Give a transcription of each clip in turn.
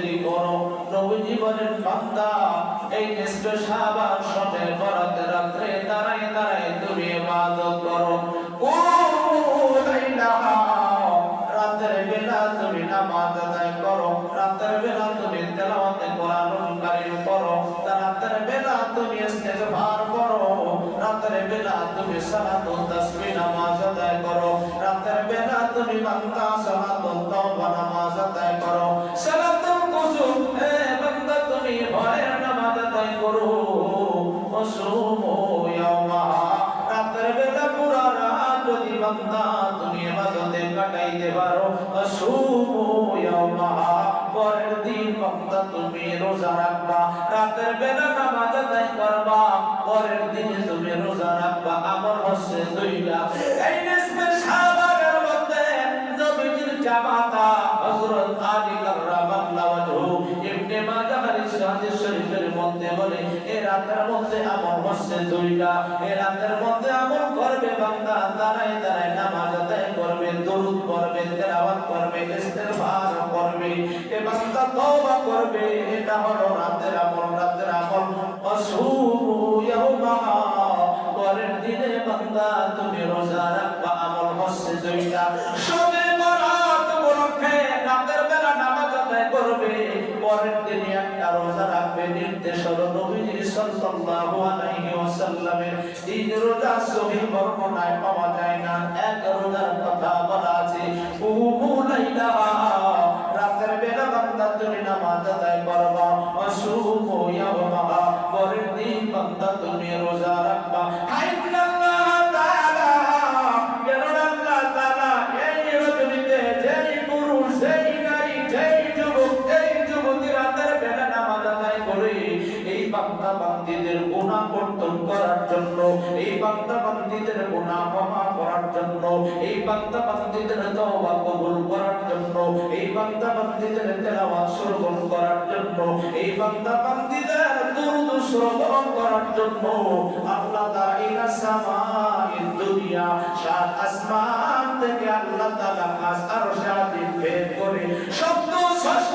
বন্দি করো নবীজি বলেন বান্দা, এই নিষ্ঠ সাবান সবে বরাতে রাত্রে দাঁড়ায় দাঁড়ায় তুমি ইবাদত করো। ও রাতের বেলা তুমি নামাজ আদায় করো, রাতের বেলা তুমি তেলাওয়াতে কোরআনুল কারীম করো, রাতের বেলা তুমি ইস্তেগফার করো, রাতের বেলা তুমি সালাতুল তাসবিহ নামাজ আদায় করো, রাতের বেলা তুমি বান্দা বান্দা তুমি ইবাদতে কাটাইতে পারো। ওয়াসুমু ইয়াওমা পরের দিন বান্দা, তুমি রোজা রাখবা। রাতের বেলা নামাজ আদায় করবা, পরের দিন তুমি রোজা রাখবা। আমার হচ্ছে দুইটা। এই নিসফে শাবানের মধ্যে নবীজির জামাতা শরীফের বলে এই রাতের মধ্যে আমল হচ্ছে দুইটা এই রাতের মধ্যে আমল করবে বান্দা, দাঁড়ায় দাঁড়ায় নামাজ আদায় করবে, দরুদ পড়বে, তেলাওয়াত করবে, ইস্তেগফার করবে, এ বান্দা তওবা করবে, এটা হলো রাতের আমল রাতের আমল। অসুমু ইয়াউমা, পরের দিনে বান্দা তুমি রোজা রাখবা, আমল হচ্ছে দুইটা। সহিহ বান্দা বান্দীদের গুনাহ বর্জন করার জন্য, এই বান্দা বান্দীদের গুনাহ ক্ষমা করার জন্য, এই বান্দা বান্দীদের তওবা কবুল করার জন্য, এই বান্দা বান্দীদের তেলাওয়াত শ্রবণ করার জন্য, এই বান্দা বান্দীদের দুরূদ শ্রবণ করার জন্য, আল্লাহ তাআলা সামাইন দুনিয়া, সাত আসমান থেকে আল্লাহ তাআলা আজিম বের করে, শব্দ ষষ্ঠ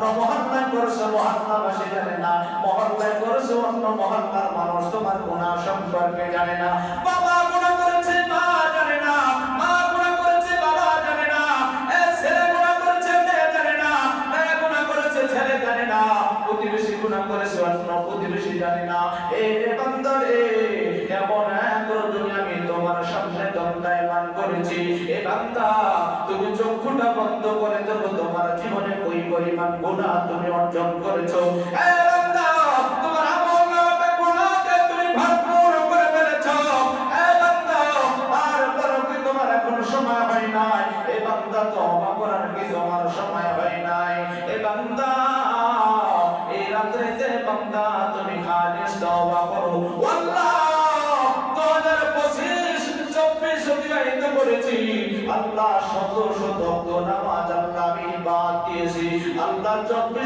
অন্য মহল্লায় করেছ মহল্লাবাসী জানে না। মহল্লায় করেছ অন্য মহল্লার মানুষ তোমার গুনাহ সম্পর্কে জানে না। বাবা গুনাহ করেছে, মা জানে না। মা গুনাহ করেছে, বাবা জানে না। ছেলে গুনাহ করেছে, মেয়ে জানে না। মেয়ে গুনাহ করেছে, ছেলে জানে না। প্রতিবেশী গুনাহ করেছে, অন্য প্রতিবেশী জানে না। এ বান্দা রে এমন এক রজনী আমি তোমার সামনে দণ্ডায়মান করেছি। এ বান্দা চক্ষুটা বন্ধ করে দেখো তোমার জীবনে কই পরিমাণ গুনাহ তুমি অর্জন করেছ। বান্দা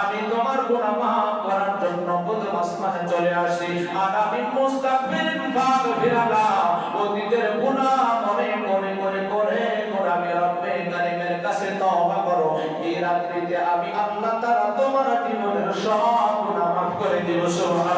আমি তোমার করার জন্য প্রথম আসমানে চলে আসি। আর আমি অতীতের গুনাহ মনে মনে করে করে আমি রব্বে কারিমের কাছে তওবা করো। এই রাত্রিতে আমি আল্লাহ তোমার জীবনের সব গুনাহ মাফ করে দিব, সুবহানাল্লাহ।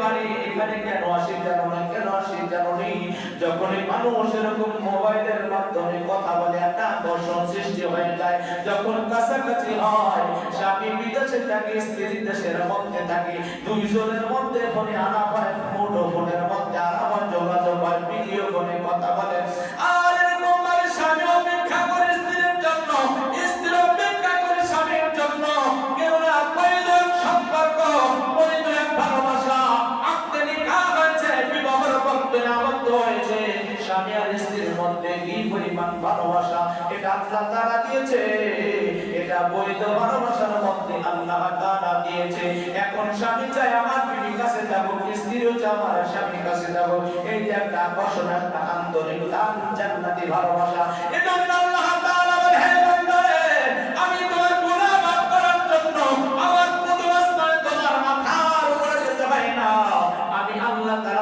পারি, এখানে কেন আসে জানো না, কেন আসে জানো নেই যখন মানুষ এরকম মোবাইলের মাধ্যমে কথা বলে, একটা আকর্ষণ সৃষ্টি হয়ে যায়। যখন কাছাকাছি হয়, স্বামী বিদেশে থাকে, স্ত্রী দেশের মধ্যে থাকে। দুইজনের মধ্যে ফোনে আনা হয় মুঠো ফোনের মধ্যে আনা হয়, যোগাযোগ হয়, ভিডিও ফোনে ভালোবাসা, এটা আল্লাহ তাআলা দিয়েছে। এটা বৈধ ভালোবাসার মধ্যে আল্লাহ তাআলা দিয়েছে। এখন স্বামী চায় আমার বিবির কাছে যাব, স্ত্রীও চায় আমার স্বামীর কাছে যাব। এই যে একটা আকর্ষণ, একটা আন্তরিকতা জান্নাতি ভালোবাসা। এটা আল্লাহ তাআলা বলে আল্লাহ তাআলা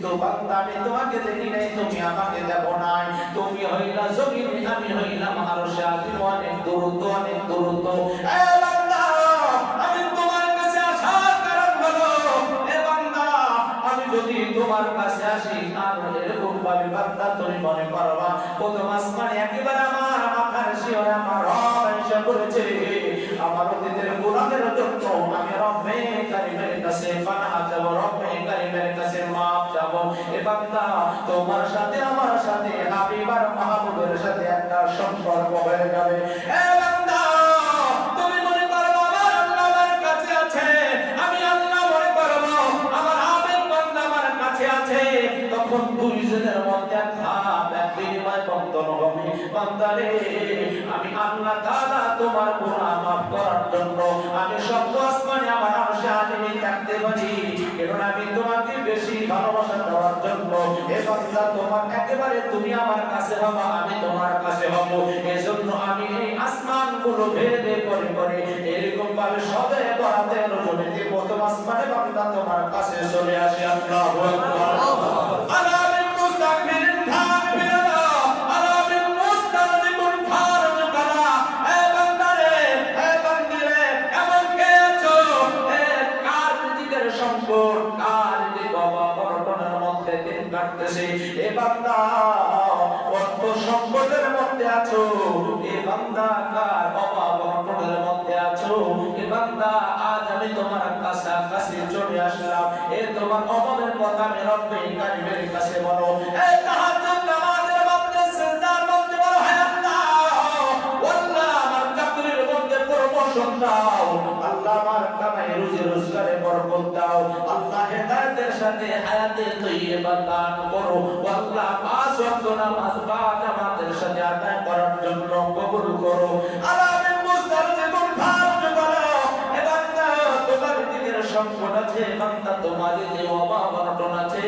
কিন্তু বান্দা আমি তোমাকে দেখি নাই, তুমি আমাকে দেখো নাই। তুমি হইলা জমিনে, আমি হইলাম আরশে আজিম অনেক দূরত্ব অনেক দূরত্ব। তোমার কাছে আসি, তাহলে এরকম ভাবে বান্দা তুমি মনে করবা। প্রথম আসমানে একেবারে আমার মাথার শিওরে আমার রব এসে পড়েছে আমার অতীতের গুনাহের জন্য আমি রব্বে কারিমের কাছে পানাহ যাব রব্বে কারিমের কাছে মাফ যাব এ বান্দা, তোমার সাথে, আমার সাথে হাবিবার মাহবুবের সাথে একটা সম্পর্ক হয়ে যাবে। এ বান্দা আমি আল্লাহ আমার তখন তোমার গুনাহ মাফ করার জন্য আমি সব থাকতে কারণ আমি তোমাকে বেশি ভালোবাসা দেওয়ার জন্য? এ বান্দা তোমার একেবারে তুমি আমার কাছে হবা আমি তোমার কাছে হব। এজন্য আমি এই আসমানগুলো ভেদে করে করে এরকম ভাবে সবে বরাতে রজনীতে প্রথম আসমানে বান্দা তোমার কাছে চলে আসে, আল্লাহু আকবার। তোমার অমলের কথা রব্বে কারিমের কাছে বলো। আল্লাহ আল্লাহ আমার আল্লাহ রোজগারে দাও। আল্লাহ সাথে আল্লাহ সাথে আদায় করার জন্য কবুল করো। আলামিন সংকট আছে বান্দা তোমার যে অভাব অনটন আছে,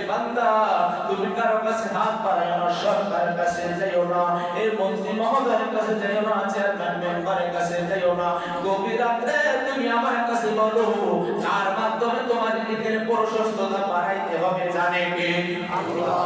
এ বান্দা তুমি কারও কাছে হাত বাড়াইও না, সরকারের কাছে যাইও না এই মন্ত্রী মহোদয়ের কাছে যাইও না, চেয়ারম্যান মেম্বারের কাছে যাইও না, গভীর রাত্রে তুমি আমার কাছে বলো, তার মাধ্যমে তোমার দিকের প্রশস্ততা বাড়াইতে হবে জানে কে? আল্লাহ।